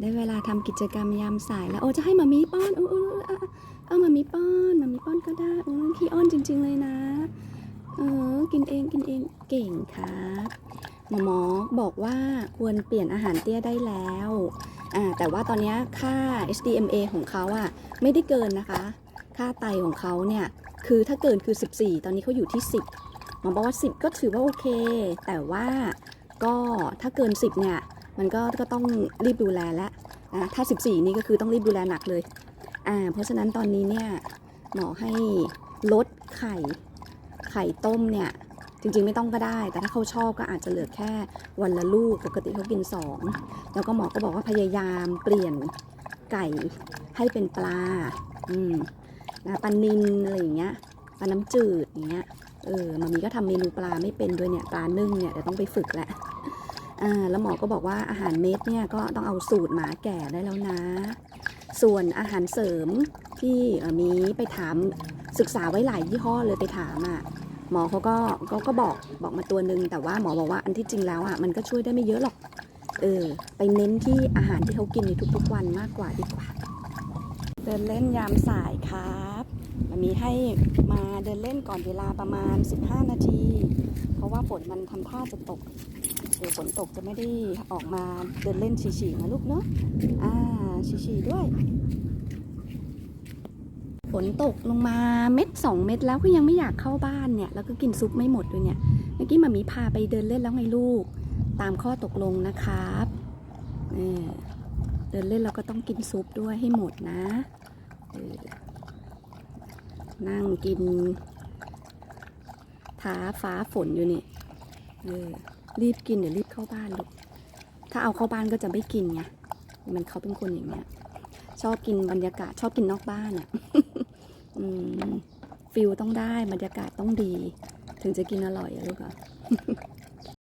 ได้เวลาทำกิจกรรมยามสายแล้วโอ้จะให้มามีป้อนเออเออเออเอาเอามามีป้อนมามีป้อนก็ได้โอ้ขี้อ้อนจริง ๆ เลยนะเออกินเองกินเองเก่งครับหมอหมอบอกว่าควรเปลี่ยนอาหารเตี้ยได้แล้วอ่าแต่ว่าตอนนี้ค่า HDMA ของเขาอะไม่ได้เกินนะคะ ค่าไตของเขาเนี่ยคือถ้าเกินคือ 14 ตอนนี้เขาอยู่ที่ 10หมอบอกว่า 10 ก็ถือว่าโอเค แต่ว่าก็ถ้าเกิน 10เนี่ย มันก็ก็ต้องรีบดูแลแล้วนะถ้า 14 นี่ก็คือต้องรีบดูแลหนักเลยอ่าเพราะฉะนั้นตอนนี้เนี่ยหมอให้ลดไข่ไข่ต้มเนี่ยจริงๆ ไม่ต้องก็ได้ แต่ถ้าเขาชอบก็อาจจะเหลือแค่วันละลูก ปกติเขากิน 2 แล้วก็หมอก็บอกว่าพยายามเปลี่ยนไก่ให้เป็นปลา อืมนะปลานิลอะไรอย่างเงี้ย ปลาน้ำจืดอย่างเงี้ย เออมามีก็ทำเมนูปลาไม่เป็นด้วยเนี่ย ปลานึ่งเนี่ยเดี๋ยวต้องไปฝึกแหละ อ่าแล้วหมอก็บอกว่าอาหารเม็ดเนี่ยก็ต้องเอาสูตรหมาแก่ได้แล้วนะ ส่วนอาหารเสริมที่มีไปถามศึกษาไว้หลายยี่ห้อเลยไปถามอะหมอเขาก็ก็ก็บอกบอกมาตัวหนึ่งแต่ว่าหมอบอกว่าอันที่จริงแล้วอะมันก็ช่วยได้ไม่เยอะหรอกเออไปเน้นที่อาหารที่เขากินในทุกๆวันมากกว่าดีกว่า เดินเล่นยามสายครับมันมีให้มาเดิน อนเวลาประมาณ 15 นาที เพราะว่าฝนมันทำท่าจะตก เดี๋ยวฝนตกจะไม่ได้ออกมาเดินเล่นฉี่ๆนะลูกเนาะ อ่าฉี่ๆด้วย ฝนตกลงมาเม็ดสองเม็ดแล้วก็ยังไม่อยากเข้าบ้านเนี่ย แล้วก็กินซุปไม่หมดด้วยเนี่ย เมื่อกี้มามีพาไปเดินเล่นแล้วไงลูก ตามข้อตกลงนะครับนี่เดินเล่นเราก็ต้องกินซุปด้วยให้หมดนะนั่งกิน ท้าฟ้าฝนอยู่นี่เออรีบกินเดี๋ยวรีบเข้าบ้านลูกถ้าเอาเข้าบ้านก็จะไม่กินไงมันเขาเป็นคนอย่างเงี้ย ชอบกินบรรยากาศชอบกินนอกบ้านอะ่ะอืมฟิลต้องได้บรรยากาศต้องดี ถึงจะกินอร่อยอะลูกอะ